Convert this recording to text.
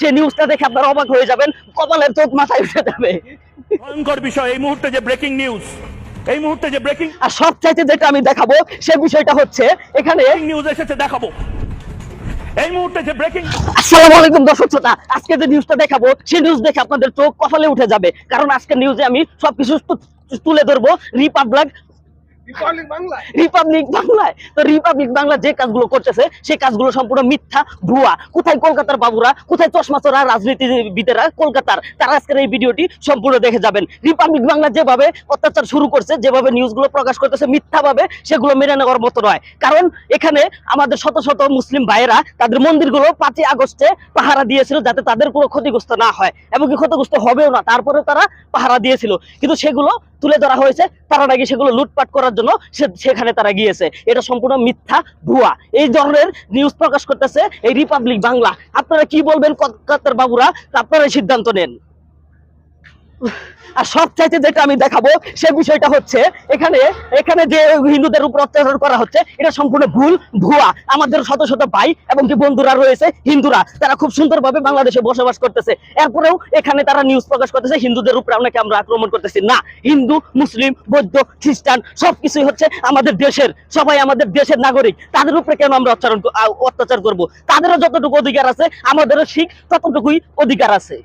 সেই নিউজটা দেখে আপনারা অবাক হয়ে যাবেন কপালের চোখ মাথায় উঠে যাবে। ভয়ঙ্কর বিষয় এই মুহূর্তে যে ব্রেকিং নিউজ এই মুহূর্তে যে ব্রেকিং আর সবচাইতে যেটা আমি দেখাবো সে বিষয়টা হচ্ছে এখানে নিউজ এসেছে দেখাবো। এই মুহূর্তে যে ব্রেকিং আসসালামু আলাইকুম দর্শক শ্রোতা। আজকে যে নিউজটা দেখাবো সেই নিউজ দেখে আপনাদের চোখ কপালে উঠে যাবে। কারণ আজকের নিউজে আমি সবকিছু তুলে ধরবো। রিপাবলিক রিপাবলিক বাংলায় তো রিপাবলিক বাংলা যে কাজগুলো করতেছে, সেই কাজগুলো সম্পূর্ণ মিথ্যা, ভুয়া। কোথায় কলকাতার বাবুরা, কোথায় রাজনীতিবিদেরা কলকাতার, তারা আজকের এই ভিডিওটি সম্পূর্ণ দেখে যাবেন। রিপাবলিক বাংলা যেভাবে অত্যাচার শুরু করছে, যেভাবে নিউজগুলো প্রকাশ করতেছে, মিথ্যাভাবে সেগুলো মেনে নেওয়ার মতো নয়। কারণ এখানে আমাদের শত শত মুসলিম ভাইয়েরা তাদের মন্দিরগুলো পাঁচই আগস্টে পাহারা দিয়েছিল যাতে তাদের কোনো ক্ষতিগ্রস্ত না হয়, এবং ক্ষতিগ্রস্ত হবেও না তারপরে তারা পাহারা দিয়েছিল। কিন্তু সেগুলো তুলে ধরা হয়েছে, তারা নাকি সেগুলো লুটপাট করার জন্য সেখানে তারা গিয়েছে। এটা সম্পূর্ণ মিথ্যা, ভুয়া। এই ধরনের নিউজ প্রকাশ করতেছে এই রিপাবলিক বাংলা। আপনারা কি বলবেন কলকাতার বাবুরা? আপনারা সিদ্ধান্ত নেন। আর সবচাইতে যেটা আমি দেখাবো, সে বিষয়টা হচ্ছে, এখানে এখানে যে হিন্দুদের উপর অত্যাচার করা হচ্ছে, এটা সম্পূর্ণ ভুল, ভুয়া। আমাদের শত শত ভাই এবং কি বন্ধুরা রয়েছে, হিন্দুরা, তারা খুব সুন্দরভাবে বাংলাদেশে বসবাস করতেছে। এরপরেও এখানে তারা নিউজ প্রকাশ করতেছে, হিন্দুদের উপরে আপনাকে আমরা আক্রমণ করতেছি। না, হিন্দু, মুসলিম, বৌদ্ধ, খ্রিস্টান, সবকিছুই হচ্ছে আমাদের দেশের, সবাই আমাদের দেশের নাগরিক। তাদের উপরে কেন আমরা অত্যাচার অত্যাচার করব? তাদেরও যতটুকু অধিকার আছে, আমাদেরও শিখ ততটুকুই অধিকার আছে।